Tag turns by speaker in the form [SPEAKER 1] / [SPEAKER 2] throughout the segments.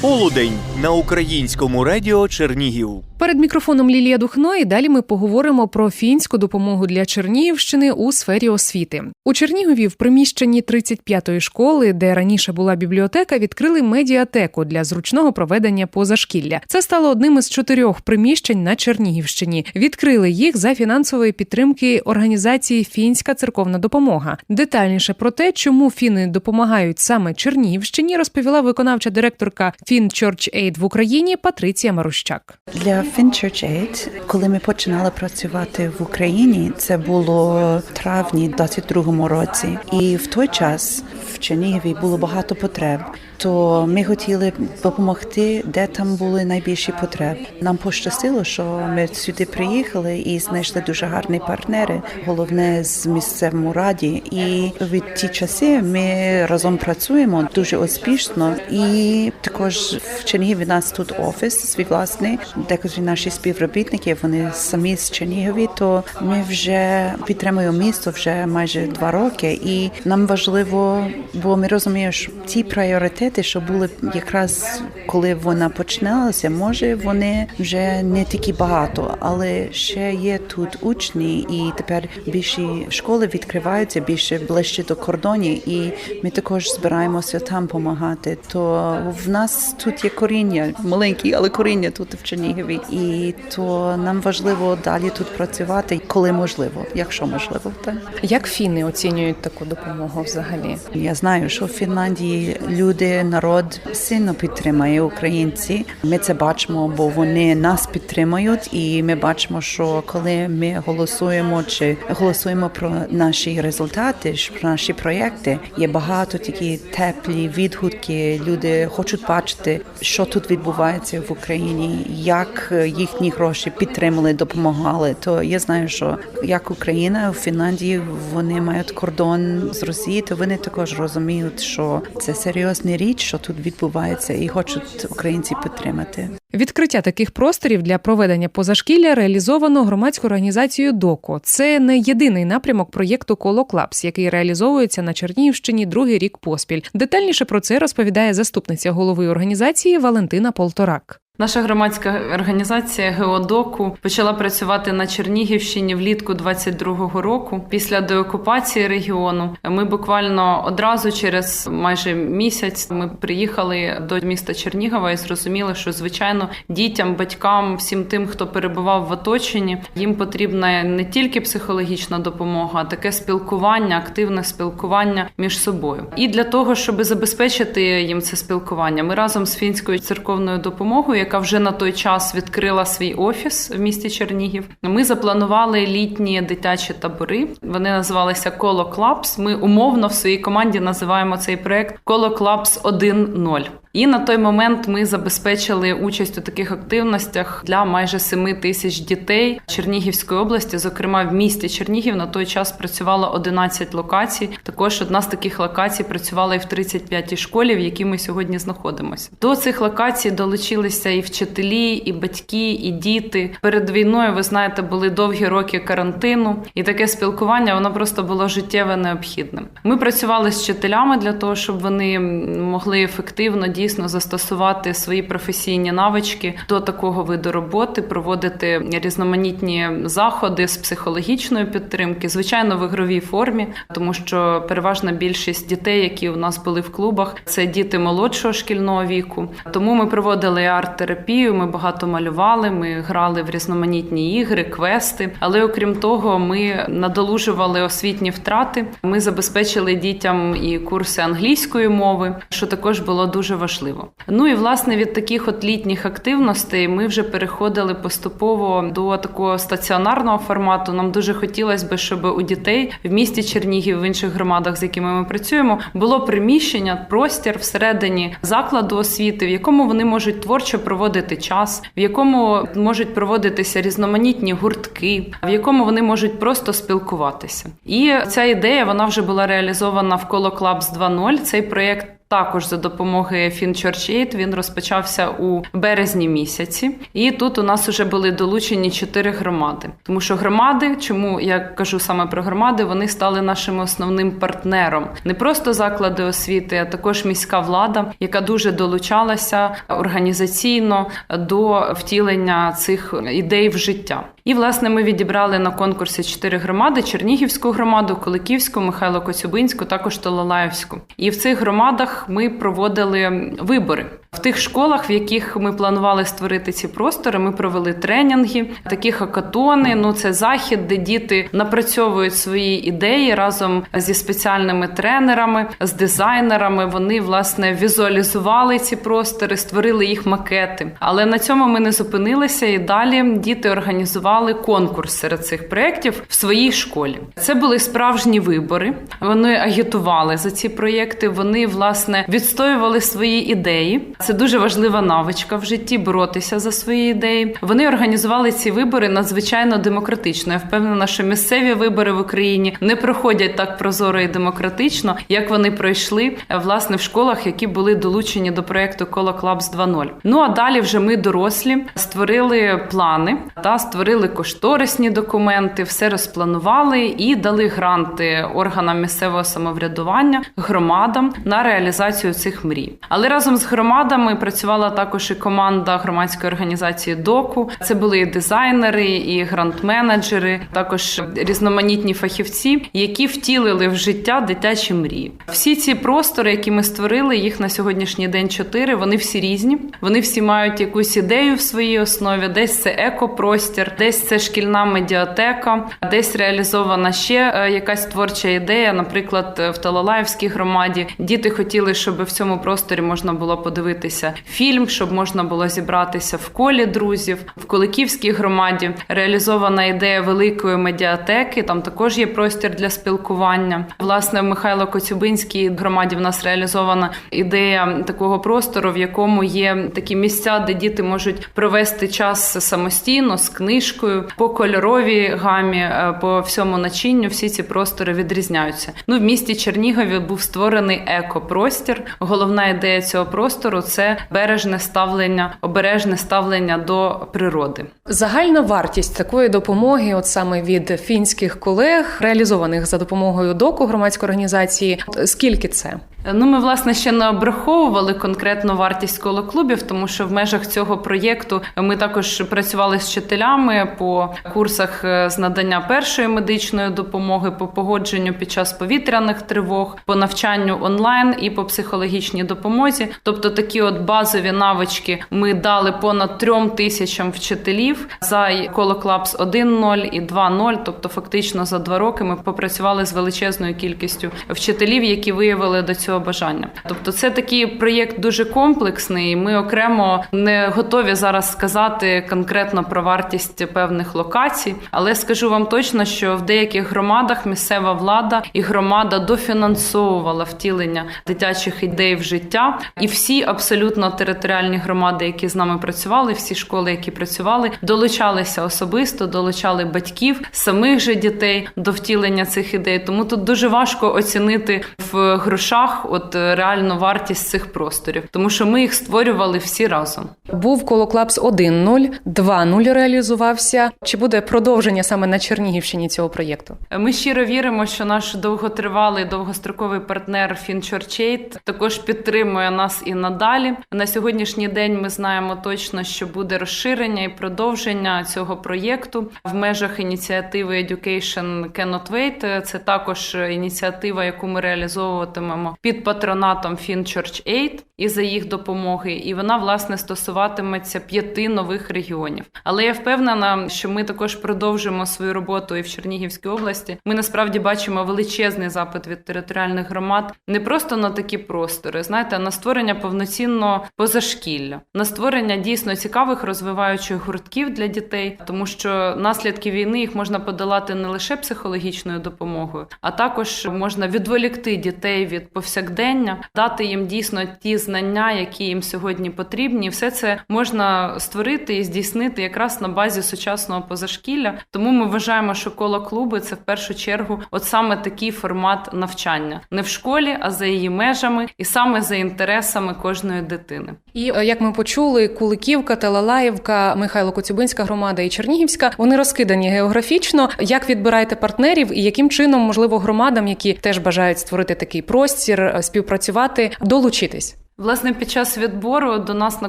[SPEAKER 1] Полудень на українському радіо Чернігів.
[SPEAKER 2] Перед мікрофоном Лілія Духно і далі ми поговоримо про фінську допомогу для Чернігівщини у сфері освіти. У Чернігові в приміщенні 35-ї школи, де раніше була бібліотека, відкрили медіатеку для зручного проведення позашкілля. Це стало одним із чотирьох приміщень на Чернігівщині. Відкрили їх за фінансової підтримки організації Фінська церковна допомога. Детальніше про те, чому фіни допомагають саме Чернігівщині, розповіла виконавча директорка Фін Church Aid в Україні Патриція Марущак.
[SPEAKER 3] Для FinChurch Aid, коли ми починали працювати в Україні, це було травні 22-му році, і в той час в Чернігові було багато потреб. То ми хотіли допомогти, де там були найбільші потреби. Нам пощастило, що ми сюди приїхали і знайшли дуже гарні партнери, головне з місцевому раді. І від ті часи ми разом працюємо дуже успішно. І також в Чернігові нас тут офіс свій власний, декотрі наші співробітники, вони самі з Чернігові, то ми вже підтримуємо місто вже майже два роки, і нам важливо, бо ми розуміємо, що ті пріоритети, що були якраз коли вона починалася, може вони вже не такі багато, але ще є тут учні, і тепер більші школи відкриваються більше ближче до кордонів, і ми також збираємося там допомагати. То в нас тут є коріння маленькі, але коріння тут в Чернігові, і то нам важливо далі тут працювати, коли можливо, якщо можливо, так.
[SPEAKER 2] Як фіни оцінюють таку допомогу взагалі?
[SPEAKER 3] Я знаю, що в Фінляндії люди, народ сильно підтримує українці. Ми це бачимо, бо вони нас підтримують, і ми бачимо, що коли ми голосуємо чи голосуємо про наші результати, про наші проєкти, є багато такі теплі відгуки. Люди хочуть бачити, що тут відбувається в Україні, як їхні гроші підтримали, допомагали. То я знаю, що як Україна в Фінляндії вони мають кордон з Росії, то вони також розуміють, що це серйозна річ, що тут відбувається, і хочуть українці підтримати.
[SPEAKER 2] Відкриття таких просторів для проведення позашкілля реалізовано громадською організацією ДОКО. Це не єдиний напрямок проєкту Колоклапс, який реалізовується на Чернігівщині другий рік поспіль. Детальніше про це розповідає заступниця голови організації Валентина Полторак.
[SPEAKER 4] Наша громадська організація Геодоку почала працювати на Чернігівщині влітку 22-го року. Після деокупації регіону ми буквально одразу через майже місяць ми приїхали до міста Чернігова і зрозуміли, що звичайно дітям, батькам, всім тим, хто перебував в оточенні, їм потрібна не тільки психологічна допомога, а таке спілкування, активне спілкування між собою. І для того, щоб забезпечити їм це спілкування, ми разом з фінською церковною допомогою яка вже на той час відкрила свій офіс в місті Чернігів. Ми запланували літні дитячі табори. Вони називалися Коло Клабс. Ми умовно в своїй команді називаємо цей проект Коло Клабс 1.0. І на той момент ми забезпечили участь у таких активностях для майже 7 тисяч дітей Чернігівської області. Зокрема, в місті Чернігів на той час працювало 11 локацій. Також одна з таких локацій працювала і в 35-й школі, в якій ми сьогодні знаходимося. До цих локацій долучилися і вчителі, і батьки, і діти. Перед війною ви знаєте, були довгі роки карантину, і таке спілкування воно просто було життєво необхідним. Ми працювали з вчителями для того, щоб вони могли ефективно дійсно застосувати свої професійні навички до такого виду роботи, проводити різноманітні заходи з психологічної підтримки, звичайно, в ігровій формі, тому що переважна більшість дітей, які у нас були в клубах, це діти молодшого шкільного віку. Тому ми проводили арт-терапію, ми багато малювали, ми грали в різноманітні ігри, квести. Але окрім того, ми надолужували освітні втрати. Ми забезпечили дітям і курси англійської мови, що також було дуже важливо. Ну і власне від таких от літніх активностей ми вже переходили поступово до такого стаціонарного формату. Нам дуже хотілося б, щоб у дітей в місті Чернігів в інших громадах, з якими ми працюємо, було приміщення, простір всередині закладу освіти, в якому вони можуть творчо проводити час, в якому можуть проводитися різноманітні гуртки, в якому вони можуть просто спілкуватися. І ця ідея вона вже була реалізована в коло Клабс 2.0. Цей проєкт також за допомогою FinChurch Aid. Він розпочався у березні місяці, і тут у нас вже були долучені чотири громади. Тому що громади, чому я кажу саме про громади, вони стали нашим основним партнером, не просто заклади освіти, а також міська влада, яка дуже долучалася організаційно до втілення цих ідей в життя. І власне ми відібрали на конкурсі чотири громади: Чернігівську громаду, Куликівську, Михайло Коцюбинську, також Тололаївську. І в цих громадах ми проводили вибори. В тих школах, в яких ми планували створити ці простори, ми провели тренінги, такі хакатони. Ну це захід, де діти напрацьовують свої ідеї разом зі спеціальними тренерами, з дизайнерами. Вони власне візуалізували ці простори, створили їх макети. Але на цьому ми не зупинилися, і далі діти організували конкурс серед цих проєктів в своїй школі. Це були справжні вибори. Вони агітували за ці проєкти. Вони власне відстоювали свої ідеї. Це дуже важлива навичка в житті боротися за свої ідеї. Вони організували ці вибори надзвичайно демократично. Я впевнена, що місцеві вибори в Україні не проходять так прозоро і демократично, як вони пройшли власне в школах, які були долучені до проекту Коло Клабс 2.0. Ну а далі вже ми дорослі створили плани та створили кошторисні документи, все розпланували і дали гранти органам місцевого самоврядування, громадам на реалізацію цих мрій. Але разом з громадами працювала також і команда громадської організації Доку. Це були і дизайнери, і грант-менеджери, також різноманітні фахівці, які втілили в життя дитячі мрії. Всі ці простори, які ми створили, їх на сьогоднішній день чотири. Вони всі різні. Вони всі мають якусь ідею в своїй основі. Десь це екопростір, десь це шкільна медіатека, десь реалізована ще е, якась творча ідея. Наприклад, в Талалаївській громаді діти хотіли, щоб в цьому просторі можна було подивитися фільм, щоб можна було зібратися в колі друзів. В Куликівській громаді реалізована ідея великої медіатеки. Там також є простір для спілкування. Власне, в Михайло Коцюбинській громаді в нас реалізована ідея такого простору, в якому є такі місця, де діти можуть провести час самостійно з книжкою по кольоровій гамі, е, по всьому начинню. Всі ці простори відрізняються. Ну в місті Чернігові був створений екопростір. Головна ідея цього простору це бережне ставлення, обережне ставлення до природи.
[SPEAKER 2] Загальна вартість такої допомоги, от саме від фінських колег, реалізованих за допомогою доку громадської організації, скільки це?
[SPEAKER 4] Ну, ми власне ще не обраховували конкретну вартість колоклубів, тому що в межах цього проєкту ми також працювали з вчителями по курсах е, з надання першої медичної допомоги, по погодженню під час повітряних тривог, по навчанню онлайн і по психологічній допомозі. Тобто такі от базові навички ми дали понад трьом тисячам вчителів за колоклабс 1.0 і 2.0, тобто фактично за два роки ми попрацювали з величезною кількістю вчителів, які виявили до цього бажання. Тобто, це такий проєкт дуже комплексний. Ми окремо не готові зараз сказати конкретно про вартість певних локацій, але скажу вам точно, що в деяких громадах місцева влада і громада дофінансовувала втілення дитячих ідей в життя, і всі абсолютно територіальні громади, які з нами працювали, всі школи, які працювали, долучалися особисто, долучали батьків, самих же дітей до втілення цих ідей. Тому тут дуже важко оцінити в грошах от е, реальну вартість цих просторів, тому що ми їх створювали всі разом.
[SPEAKER 2] Був колоклапс 1.0, 2.0 реалізувався. Чи буде продовження саме на Чернігівщині цього проєкту?
[SPEAKER 4] Ми щиро віримо, що наш довготривалий довгостроковий партнер FinChurch також підтримує нас і надалі. На сьогоднішній день ми знаємо точно, що буде розширення і продовження цього проєкту в межах ініціативи Education Cannot Wait. Це також ініціатива, яку ми реалізовуватимемо під патронатом FinChurch Aid і за їх допомоги. І вона власне стосуватиметься п'яти нових регіонів. Але я впевнена, що ми також продовжимо свою роботу і в Чернігівській області. Ми насправді бачимо величезний запит від територіальних громад не просто на такі простори, знаєте, а на створення повноцінного позашкілля, на створення дійсно цікавих розвиваючих гуртків для дітей, тому що наслідки війни їх можна подолати не лише психологічною допомогою, а також можна відволікти дітей від повсякденного повсякдення, дати їм дійсно ті знання, які їм сьогодні потрібні. Все це можна створити і здійснити якраз на базі сучасного позашкілля. Тому ми вважаємо, що коло клуби це в першу чергу, от саме такий формат навчання, не в школі, а за її межами, і саме за інтересами кожної дитини.
[SPEAKER 2] І е, як ми почули, Куликівка, Талалаївка, Михайло Коцюбинська громада і Чернігівська вони розкидані географічно. Як відбираєте партнерів і яким чином можливо громадам, які теж бажають створити такий простір, співпрацювати, долучитись?
[SPEAKER 4] Власне, під час відбору до нас на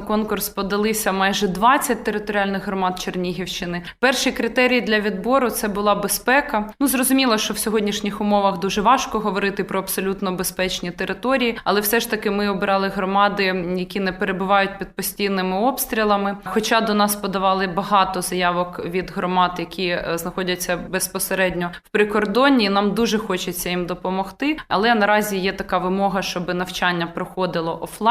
[SPEAKER 4] конкурс подалися майже 20 територіальних громад Чернігівщини. Перший критерій для відбору це була безпека. Ну зрозуміло, що в сьогоднішніх умовах дуже важко говорити про абсолютно безпечні території, але все ж таки ми обирали громади, які не перебувають під постійними обстрілами. Хоча до нас подавали багато заявок від громад, які е, знаходяться безпосередньо в прикордонні. Нам дуже хочеться їм допомогти. Але наразі є така вимога, щоб навчання проходило офлайн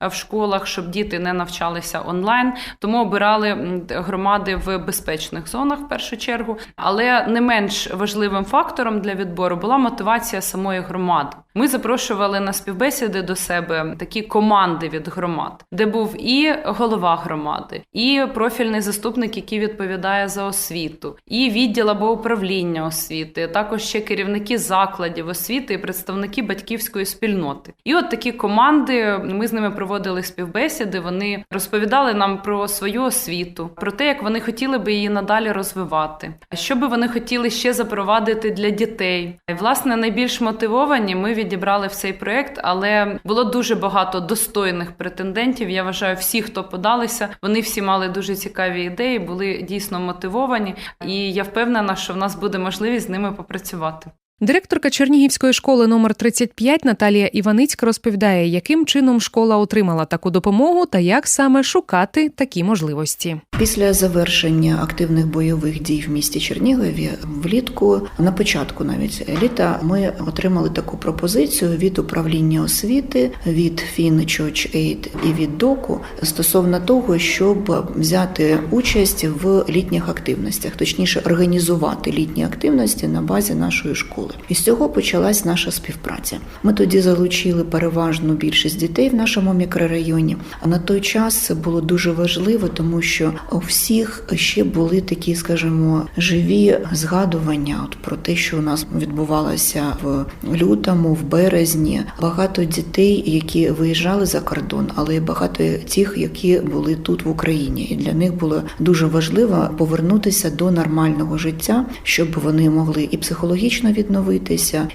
[SPEAKER 4] в школах, щоб діти не навчалися онлайн. Тому обирали громади в безпечних зонах в першу чергу. Але не менш важливим фактором для відбору була мотивація самої громади. Ми запрошували на співбесіди до себе такі команди від громад, де був і голова громади, і профільний заступник, який відповідає за освіту, і відділ або управління освіти, також ще керівники закладів освіти і представники батьківської спільноти. І от такі команди ми з ними проводили співбесіди. Вони розповідали нам про свою освіту, про те, як вони хотіли би її надалі розвивати, що би вони хотіли ще запровадити для дітей. І, власне, найбільш мотивовані ми відібрали в цей проект, але було дуже багато достойних претендентів. Я вважаю, всі, хто подалися, вони всі мали дуже цікаві ідеї, були дійсно мотивовані, і я впевнена, що в нас буде можливість з ними попрацювати.
[SPEAKER 2] Директорка Чернігівської школи номер 35 Наталія Іваницька розповідає, яким чином школа отримала таку допомогу та як саме шукати такі можливості.
[SPEAKER 5] Після завершення активних бойових дій в місті Чернігові влітку, на початку навіть літа, ми отримали таку пропозицію від управління освіти, від Fin Church Aid і від ДОКу стосовно того, щоб взяти участь в літніх активностях, точніше організувати літні активності на базі нашої школи. І з цього почалась наша співпраця. Ми тоді залучили переважну більшість дітей в нашому мікрорайоні. А на той час це було дуже важливо, тому що у всіх ще були такі, скажімо, живі згадування от про те, що у нас відбувалося в лютому, в березні. Багато дітей, які виїжджали за кордон, але й багато тих, які були тут в Україні, і для них було дуже важливо повернутися до нормального життя, щоб вони могли і психологічно відновитися,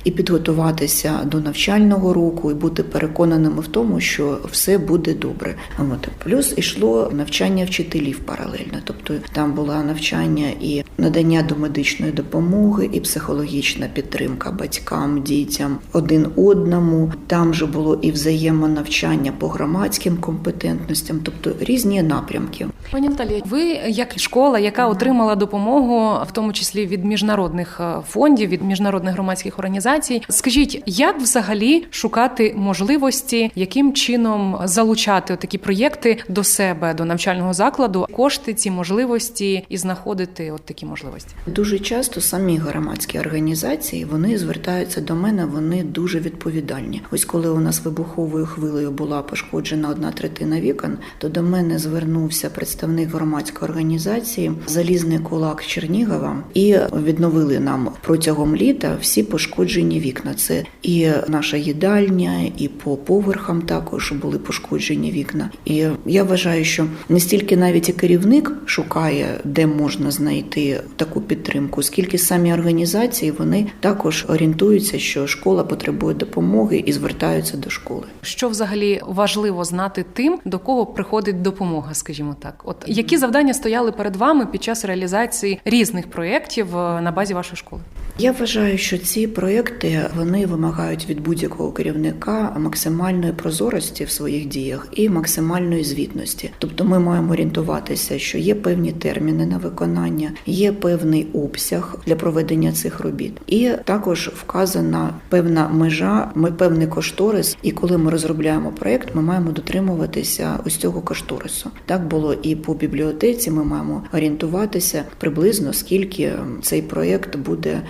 [SPEAKER 5] і підготуватися до навчального року, і бути переконаними в тому, що все буде добре. От плюс ішло навчання вчителів паралельно, тобто там було навчання і надання до медичної допомоги, і психологічна підтримка батькам, дітям один одному. Там же було і взаємонавчання по громадським компетентностям, тобто різні напрямки.
[SPEAKER 2] Пані Наталія, ви як школа, яка отримала допомогу, в тому числі від міжнародних е, фондів, від міжнародних громадських організацій, скажіть, як взагалі шукати можливості, яким чином залучати такі проєкти до себе, до навчального закладу, кошти, ці можливості і знаходити от такі можливості?
[SPEAKER 5] Дуже часто самі громадські організації вони звертаються до мене. Вони дуже відповідальні. Ось коли у нас вибуховою хвилею була пошкоджена одна третина вікон, то до мене звернувся представник громадської організації Залізний кулак Чернігова і відновили нам протягом літа всі пошкоджені вікна. Це і наша їдальня, і по поверхам також були пошкоджені вікна. І я вважаю, що не стільки навіть і керівник шукає, де можна знайти таку підтримку, скільки самі організації вони також орієнтуються, що школа потребує допомоги і звертаються до школи.
[SPEAKER 2] Що взагалі важливо знати тим, до кого приходить допомога, скажімо так, от які завдання стояли перед вами під час реалізації різних проєктів е, на базі вашої школи?
[SPEAKER 5] Я вважаю, що ці проекти вони вимагають від будь-якого керівника максимальної прозорості в своїх діях і максимальної звітності. Тобто, ми маємо орієнтуватися, що є певні терміни на виконання, є певний обсяг для проведення цих робіт, і також вказана певна межа, ми певний кошторис. І коли ми розробляємо проект, ми маємо дотримуватися ось цього кошторису. Так було і по бібліотеці. Ми маємо орієнтуватися приблизно скільки цей проект буде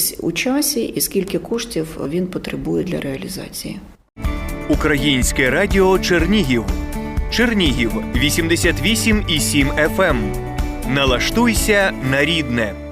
[SPEAKER 5] реалізовуватись у часі, і скільки коштів він потребує для реалізації.
[SPEAKER 1] Українське радіо Чернігів. Чернігів 88,7 FM. Налаштуйся на рідне.